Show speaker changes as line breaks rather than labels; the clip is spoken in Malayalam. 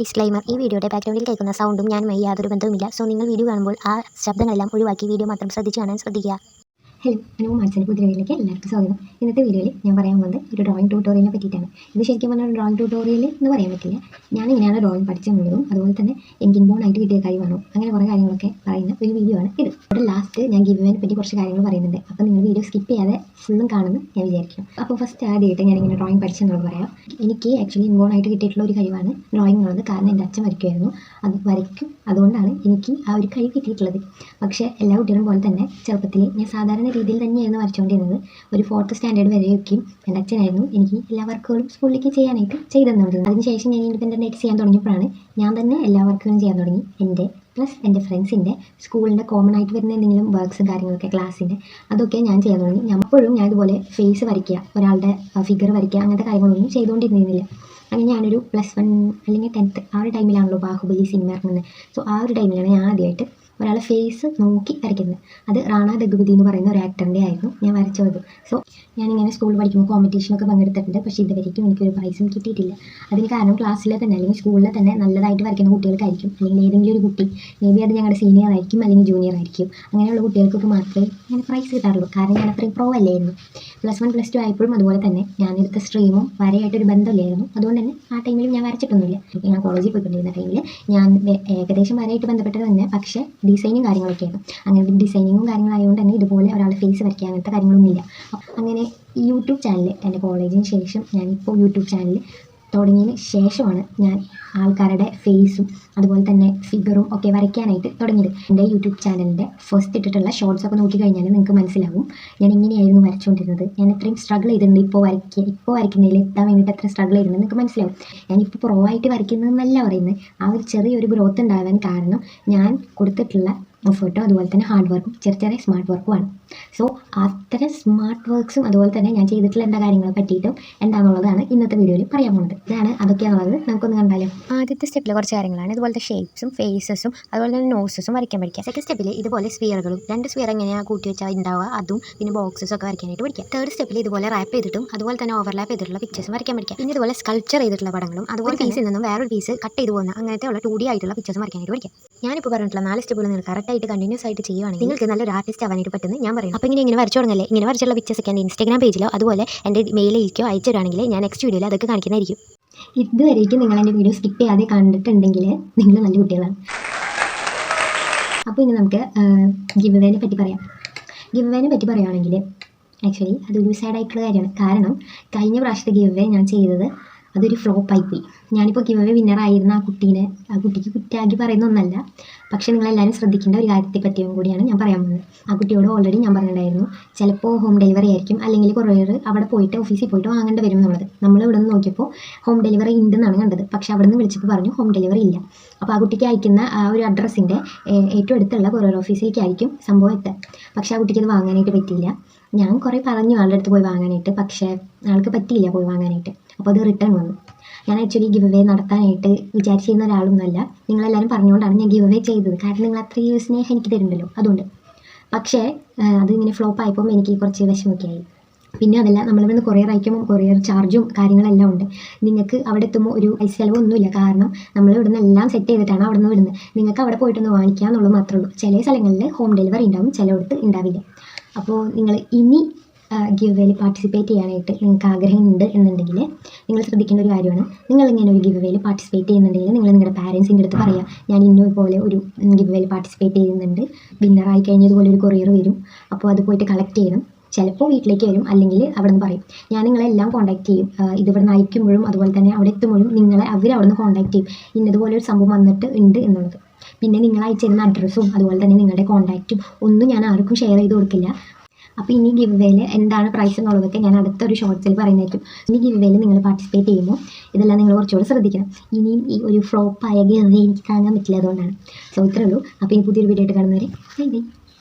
ഡിസ്ക്ലൈമർ ഈ വീഡിയോയുടെ ബാക്ക്ഗ്രൗണ്ടിൽ കേൾക്കുന്ന സൗണ്ടും ഞാനുമായി യാതൊരു ബന്ധവുമില്ല. സോ നിങ്ങൾ വീഡിയോ കാണുമ്പോൾ ആ ശബ്ദങ്ങളെല്ലാം ഒഴിവാക്കി വീഡിയോ മാത്രം ശ്രദ്ധിച്ച് കാണാൻ ശ്രദ്ധിക്കുക.
ഹലോ ഹലോ മാത്സിന്റെ പുതിയ വീഡിയോയിലേക്ക് എല്ലാവർക്കും സ്വാഗതം. ഇന്നത്തെ വീഡിയോയിൽ ഞാൻ പറയാൻ പോകുന്നത് ഒരു ഡ്രോയിങ് ട്യൂട്ടോറിയലിനെ പറ്റിയിട്ടാണ്. ഇത് ശരിക്കും പറഞ്ഞാൽ ഡ്രോയിങ് ട്യൂട്ടോറിയൽ എന്ന് പറയാൻ പറ്റില്ല. ഞാൻ ഇങ്ങനെയാണ് ഡ്രോയിങ് പഠിച്ചെന്നുള്ളതും അതുപോലെ തന്നെ എനിക്ക് ഇൻബോൺ ആയിട്ട് കിട്ടിയ കഴിവാണോ അങ്ങനെ കുറേ കാര്യങ്ങളൊക്കെ പറയുന്ന ഒരു വീഡിയോ ആണ് ഇത്. ഇവിടെ ലാസ്റ്റ് ഞാൻ ഗിവിനെ പറ്റി കുറച്ച് കാര്യങ്ങൾ പറയുന്നുണ്ട്. അപ്പോൾ നിങ്ങൾ വീഡിയോ സ്കിപ്പ് ചെയ്യാതെ ഫുള്ളും കാണുമെന്ന് ഞാൻ വിചാരിക്കും അപ്പോൾ ഫസ്റ്റ് ആദ്യമായിട്ട് ഞാൻ ഇങ്ങനെ ഡ്രോയിങ് പഠിച്ചെന്നുള്ളത് പറയാം. എനിക്ക് ആക്ച്വലി ഇൻബോൺ ആയിട്ട് കിട്ടിയിട്ടുള്ള ഒരു കഴിവാണ് ഡ്രോയിങ് എന്നുള്ളത് കാരണം എന്റെ അച്ഛൻ വരയ്ക്കുമായിരുന്നു. അത് വരയ്ക്കും. അതുകൊണ്ടാണ് എനിക്ക് ആ ഒരു കഴിവ് കിട്ടിയിട്ടുള്ളത്. പക്ഷേ എല്ലാ കുട്ടികളും പോലെ തന്നെ ചെറുപ്പത്തിൽ ഞാൻ സാധാരണ രീതിയിൽ തന്നെയായിരുന്നു വരച്ചുകൊണ്ടിരുന്നത്. ഒരു ഫോർത്ത് സ്റ്റാൻഡേർഡ് വരെയൊക്കെയും എന്റെ അച്ഛനായിരുന്നു എനിക്ക് എല്ലാ വർക്കുകളും സ്കൂളിലേക്ക് ചെയ്യാനായിട്ട് ചെയ്തു തന്നിരുന്നത് അതിനുശേഷം ഞാൻ ഇൻഡിപെൻഡന്റ് ആയിട്ട് ചെയ്യാൻ തുടങ്ങിയപ്പോഴാണ് ഞാൻ തന്നെ എല്ലാ വർക്കുകളും ചെയ്യാൻ തുടങ്ങി. എന്റെ പ്ലസ് എന്റെ ഫ്രണ്ട്സിന്റെ സ്കൂളിന്റെ കോമൺ ആയിട്ട് വരുന്ന എന്തെങ്കിലും വർക്ക്സും കാര്യങ്ങളൊക്കെ ക്ലാസ്സിന്റെ അതൊക്കെ ഞാൻ ചെയ്യാൻ തുടങ്ങി. ഞാൻ അപ്പോഴും ഞാൻ ഇതുപോലെ ഫേസ് വരയ്ക്കുക ഒരാളുടെ ഫിഗർ വരയ്ക്കുക അങ്ങനത്തെ കാര്യങ്ങളൊന്നും ചെയ്തുകൊണ്ടിരുന്നില്ല അങ്ങനെ ഞാനൊരു പ്ലസ് വൺ അല്ലെങ്കിൽ ടെൻത്ത് ആ ഒരു ടൈമിലാണല്ലോ ബാഹുബലി സിനിമ ഇറങ്ങുന്നത്. സോ ആ ഒരു ടൈമിലാണ് ഞാൻ ആദ്യമായിട്ട് ഒരാളെ ഫേസ് നോക്കി വരയ്ക്കുന്നത്. അത് റാണ ദഗുപതി എന്ന് പറയുന്ന ഒരു ആക്ടറിന്റെ ആയിരുന്നു. ഞാൻ വരച്ചത് സോ ഞാനിങ്ങനെ സ്കൂളിൽ പഠിക്കുമ്പോൾ കോമ്പറ്റീഷനൊക്കെ പങ്കെടുത്തിട്ടുണ്ട്. പക്ഷേ ഇതുവരെയ്ക്കും എനിക്കൊരു പ്രൈസും കിട്ടിയിട്ടില്ല. അതിന് കാരണം ക്ലാസ്സിലെ തന്നെ അല്ലെങ്കിൽ സ്കൂളിലെ തന്നെ നല്ലതായിട്ട് വരയ്ക്കുന്ന കുട്ടികൾക്കായിരിക്കും. അല്ലെങ്കിൽ ഏതെങ്കിലും ഒരു കുട്ടി മേ ബി അത് ഞങ്ങളുടെ സീനിയർ ആയിരിക്കും അല്ലെങ്കിൽ ജൂനിയർ ആയിരിക്കും. അങ്ങനെയുള്ള കുട്ടികൾക്കൊക്കെ മാത്രമേ ഞാൻ പ്രൈസ് കിട്ടാറുള്ളൂ. കാരണം ഞാൻ അത്രയും പ്രോ അല്ലായിരുന്നു. പ്ലസ് വൺ പ്ലസ് ടു ആയപ്പോഴും അതുപോലെ തന്നെ ഞാനെടുത്ത സ്ട്രീമും വരയായിട്ടൊരു ബന്ധമില്ലായിരുന്നു. അതുകൊണ്ട് തന്നെ ആ ടൈമിലും ഞാൻ വരച്ചിട്ടൊന്നുമില്ല. ഞാൻ കോളേജിൽ പോയിക്കൊണ്ടിരുന്ന ടൈമിൽ ഞാൻ ഏകദേശം വരയായിട്ട് ബന്ധപ്പെട്ടത് തന്നെ. പക്ഷേ ഡിസൈനും കാര്യങ്ങളൊക്കെയാണ്. അങ്ങനെ ഡിസൈനിങ്ങും കാര്യങ്ങളായതുകൊണ്ട് തന്നെ ഇതുപോലെ ഒരാളുടെ ഫേസ് വരയ്ക്കുക അങ്ങനത്തെ കാര്യങ്ങളൊന്നുമില്ല. അങ്ങനെ യൂട്യൂബ് ചാനൽ എന്റെ കോളേജിന് ശേഷം ഞാനിപ്പോൾ യൂട്യൂബ് ചാനൽ തുടങ്ങിയതിന് ശേഷമാണ് ഞാൻ ആൾക്കാരുടെ ഫേസും അതുപോലെ തന്നെ ഫിഗറും ഒക്കെ വരയ്ക്കാനായിട്ട് തുടങ്ങിയത്. എന്റെ യൂട്യൂബ് ചാനലിന്റെ ഫസ്റ്റ് ഇട്ടിട്ടുള്ള ഷോർട്സ് ഒക്കെ നോക്കി കഴിഞ്ഞാൽ നിങ്ങൾക്ക് മനസ്സിലാവും ഞാൻ എങ്ങനെയായിരുന്നു വരച്ചുകൊണ്ടിരുന്നത്. ഞാൻ എത്രയും സ്ട്രഗിൾ ചെയ്തിട്ടുണ്ട്. ഇപ്പോൾ വരയ്ക്കുക ഇപ്പോൾ വരയ്ക്കുന്നതിൽ എത്താൻ വേണ്ടിയിട്ട് എത്ര സ്ട്രഗിൾ ചെയ്തിട്ടുണ്ട് നിങ്ങൾക്ക് മനസ്സിലാവും. ഞാനിപ്പോൾ പ്രോ ആയിട്ട് വരയ്ക്കുന്നതെന്നല്ല പറയുന്നത്. ആ ഒരു ചെറിയൊരു ഗ്രോത്ത് ഉണ്ടാകാൻ കാരണം ഞാൻ കൊടുത്തിട്ടുള്ള എഫേർട്ടും അതുപോലെ തന്നെ ഹാർഡ് വർക്കും ചെറിയ ചെറിയ സ്മാർട്ട് വർക്കുമാണ് സോ അത്തരം സ്മാർട്ട് വർക്ക്സും അതുപോലെ തന്നെ ഞാൻ ചെയ്തിട്ടുള്ള എന്താ കാര്യങ്ങളെ പറ്റിയിട്ടും എന്താണെന്നുള്ളതാണ് ഇന്നത്തെ വീഡിയോയിൽ പറയാൻ പോകുന്നത് ഇതാണ് അതൊക്കെയാണുള്ളത്. നമുക്കൊന്ന് കണ്ടാലും.
ആദ്യത്തെ സ്റ്റെപ്പിൽ കുറച്ച് കാര്യങ്ങളാണ്. ഇതുപോലത്തെ ഷേപ്സും ഫേസസും അതുപോലെ തന്നെ നോസസും വരയ്ക്കാൻ പഠിക്കുക. സെക്കൻഡ് സ്റ്റെപ്പിൽ ഇതുപോലെ സ്ഫിയറുകളും രണ്ട് സ്ഫിയർ എങ്ങനെയാണ് കൂട്ടി വെച്ചാൽ ഉണ്ടാവുക അതും പിന്നെ ബോക്സസ് ഒക്കെ വരയ്ക്കാനായിട്ട് പഠിക്കുക. തേർഡ് സ്റ്റെപ്പിൽ ഇതുപോലെ റാപ്പ് ചെയ്തിട്ടും അതുപോലെ തന്നെ ഓവർലാപ്പ് ചെയ്തിട്ടുള്ള പിക്ചേഴ്സും വരയ്ക്കാൻ പഠിക്കുക. പിന്നെ ഇതുപോലെ സ്കൾച്ചർ ചെയ്തിട്ടുള്ള പടങ്ങളും അതുപോലെ പീസിൽ നിന്നും വേറൊരു പീസ് കട്ട് ചെയ്ത് പോകുന്ന അങ്ങനത്തെ ഉള്ള ടു ഡി ആയിട്ടുള്ള പിക്ചേഴ്സും വരയ്ക്കാനായിട്ട് പഠിക്കുക. ഞാനിപ്പോൾ പറഞ്ഞിട്ടുള്ള നാല് സ്റ്റെപ്പുകൾ നിങ്ങൾ കറക്റ്റായിട്ട് കണ്ടിന്യൂസ് ആയിട്ട് ചെയ്യുവാണെങ്കിൽ നിങ്ങൾക്ക് നല്ലൊരു ആർട്ടിസ്റ്റ് ആവാനായിട്ട് പറ്റുന്നത് ഞാൻ പറയുന്നത് അപ്പോൾ ഇങ്ങനെ ഇങ്ങനെ വരച്ചു തുടങ്ങല്ലേ? ഇങ്ങനെ വരച്ചുള്ള പിക്ചേഴ്സ് ഒക്കെ എന്റെ ഇൻസ്റ്റാഗ്രാം പേജിലോ അതുപോലെ എന്റെ മെയിലിലേക്കോ തരാണെങ്കിൽ ഞാൻ നെക്സ്റ്റ് വീഡിയോയിൽ അതൊക്കെ കാണിക്കുന്നതായിരിക്കും.
ഇതുവരേക്കും നിങ്ങൾ എന്റെ വീഡിയോ സ്കിപ്പ് ചെയ്യാതെ കണ്ടിട്ടുണ്ടെങ്കിൽ നിങ്ങൾ നല്ല കുട്ടികളാണ്. അപ്പോൾ ഇനി നമുക്ക് ഗിവവേനെ പറ്റി പറയാം. ഗിവവേനെ പറ്റി പറയുകയാണെങ്കിൽ ആക്ച്വലി അതൊരു സാഡായിട്ടുള്ള കാര്യമാണ്. കാരണം കഴിഞ്ഞ പ്രാവശ്യത്തെ ഗിവവേ ഞാൻ ചെയ്തത് അതൊരു ഫ്ലോപ്പ് ആയിപ്പോയി. ഞാനിപ്പോൾ ഗിവ് വിന്നർ ആയിരുന്ന ആ കുട്ടീനെ ആ കുട്ടിക്ക് കുറ്റാക്കി പറയുന്ന ഒന്നല്ല. പക്ഷേ നിങ്ങളെല്ലാവരും ശ്രദ്ധിക്കേണ്ട ഒരു കാര്യത്തെ പറ്റിയും കൂടിയാണ് ഞാൻ പറയാൻ പോകുന്നത്. ആ കുട്ടിയോട് ഓൾറെഡി ഞാൻ പറഞ്ഞിട്ടുണ്ടായിരുന്നു ചിലപ്പോൾ ഹോം ഡെലിവറി ആയിരിക്കും അല്ലെങ്കിൽ കൊറിയർ അവിടെ പോയിട്ട് ഓഫീസിൽ പോയിട്ട് വാങ്ങേണ്ടി വരും എന്നുള്ളത്. നമ്മൾ ഇവിടെ നിന്ന് നോക്കിയപ്പോൾ ഹോം ഡെലിവറി ഉണ്ടെന്നാണ് കണ്ടത്. പക്ഷേ അവിടെ നിന്ന് വിളിച്ചപ്പോൾ പറഞ്ഞു ഹോം ഡെലിവറി ഇല്ല. അപ്പോൾ ആ കുട്ടിക്ക് അയക്കുന്ന ആ ഒരു അഡ്രസ്സിന്റെ ഏറ്റവും അടുത്തുള്ള കൊറിയർ ഓഫീസിലേക്കായിരിക്കും സംഭവം എത്തുക പക്ഷേ ആ കുട്ടിക്ക് അത് വാങ്ങാനായിട്ട് പറ്റിയില്ല. ഞാൻ കുറേ പറഞ്ഞു ആളുടെ അടുത്ത് പോയി വാങ്ങാനായിട്ട്. പക്ഷേ ആൾക്ക് പറ്റിയില്ല പോയി വാങ്ങാനായിട്ട്. അപ്പോൾ അത് റിട്ടേൺ വന്നു. ഞാൻ ആക്ച്വലി ഗിവ് അവേ നടത്താനായിട്ട് വിചാരിച്ചിരുന്ന ഒരാളൊന്നുമല്ല. നിങ്ങളെല്ലാവരും പറഞ്ഞുകൊണ്ടാണ് ഞാൻ ഗിവ് അവേ ചെയ്തത്. കാരണം നിങ്ങൾ അത്രയും സ്നേഹം എനിക്ക് തരുന്നുണ്ടല്ലോ. അതുകൊണ്ട്. പക്ഷേ അത് ഇങ്ങനെ ഫ്ലോപ്പ് ആയപ്പോൾ എനിക്ക് കുറച്ച് വിഷമമൊക്കെ ആയി പിന്നെ അതല്ല നമ്മളിവിടുന്ന് കൊറിയർ അയക്കുമ്പോൾ കൊറിയർ ചാർജും കാര്യങ്ങളെല്ലാം ഉണ്ട്. നിങ്ങൾക്ക് അവിടെ എത്തുമ്പോൾ ഒരു പൈസ ചിലവൊന്നുമില്ല. കാരണം നമ്മൾ ഇവിടുന്ന് എല്ലാം സെറ്റ് ചെയ്തിട്ടാണ് അവിടെ നിന്ന് വിടുന്നത്. നിങ്ങൾക്ക് അവിടെ പോയിട്ടൊന്ന് വാങ്ങിക്കുക മാത്രമേ ഉള്ളൂ. ചില സ്ഥലങ്ങളിൽ ഹോം ഡെലിവറി ഉണ്ടാവും ചിലയിടത്ത് ഉണ്ടാവില്ല. അപ്പോൾ നിങ്ങൾ ഇനി ഗിവ് പാർട്ടിസിപ്പേറ്റ് ചെയ്യാനായിട്ട് നിങ്ങൾക്ക് ആഗ്രഹമുണ്ട് എന്നുണ്ടെങ്കിൽ നിങ്ങൾ ശ്രദ്ധിക്കേണ്ട ഒരു കാര്യമാണ്. നിങ്ങൾ ഇങ്ങനെ ഒരു ഗിവ് വേയിൽ പാർട്ടിസിപ്പേറ്റ് ചെയ്യുന്നുണ്ടെങ്കിൽ നിങ്ങൾ നിങ്ങളുടെ പാരൻസിന്റെ അടുത്ത് പറയുക ഞാൻ ഇന്ന പോലെ ഒരു ഗിവ് വേയിൽ പാർട്ടിസിപ്പേറ്റ് ചെയ്യുന്നുണ്ട്. വിന്നറായി കഴിഞ്ഞതുപോലെ ഒരു കൊറിയർ വരും. അപ്പോൾ അത് പോയിട്ട് കളക്ട് ചെയ്യണം. ചിലപ്പോൾ വീട്ടിലേക്ക് വരും. അല്ലെങ്കിൽ അവിടെ നിന്ന് പറയും ഞാൻ നിങ്ങളെല്ലാം കോൺടാക്ട് ചെയ്യും. ഇതിവിടെ നിന്ന് അയക്കുമ്പോഴും അതുപോലെ തന്നെ അവിടെ എത്തുമ്പോഴും നിങ്ങളെ അവർ അവിടെ നിന്ന് കോൺടാക്ട് ചെയ്യും. ഇന്നതുപോലെ ഒരു സംഭവം വന്നിട്ട് ഉണ്ട് എന്നുള്ളത്. പിന്നെ നിങ്ങൾ അയച്ചിരുന്ന അഡ്രസ്സും അതുപോലെ തന്നെ നിങ്ങളുടെ കോൺടാക്റ്റും ഒന്നും ഞാൻ ആർക്കും ഷെയർ ചെയ്ത് കൊടുക്കില്ല. അപ്പോൾ ഇനി ഗിവ് വേയിൽ എന്താണ് പ്രൈസ് എന്നുള്ളതൊക്കെ ഞാൻ അടുത്തൊരു ഷോർട്സിൽ പറയുന്നതായിരിക്കും. ഇനി ഗിവ് വേയിൽ നിങ്ങൾ പാർട്ടിസിപ്പേറ്റ് ചെയ്യുമ്പോൾ ഇതെല്ലാം നിങ്ങൾ കുറച്ചുകൂടെ ശ്രദ്ധിക്കണം. ഇനിയും ഈ ഒരു ഫ്ലോപ്പായ ആയ വേ എനിക്ക് താങ്ങാൻ പറ്റില്ല അതുകൊണ്ടാണ്. സോ ഇത്രേ ഉള്ളൂ. അപ്പോൾ ഇനി പുതിയൊരു വീഡിയോ ആയിട്ട് കാണുന്നവരെ ബൈ ബൈ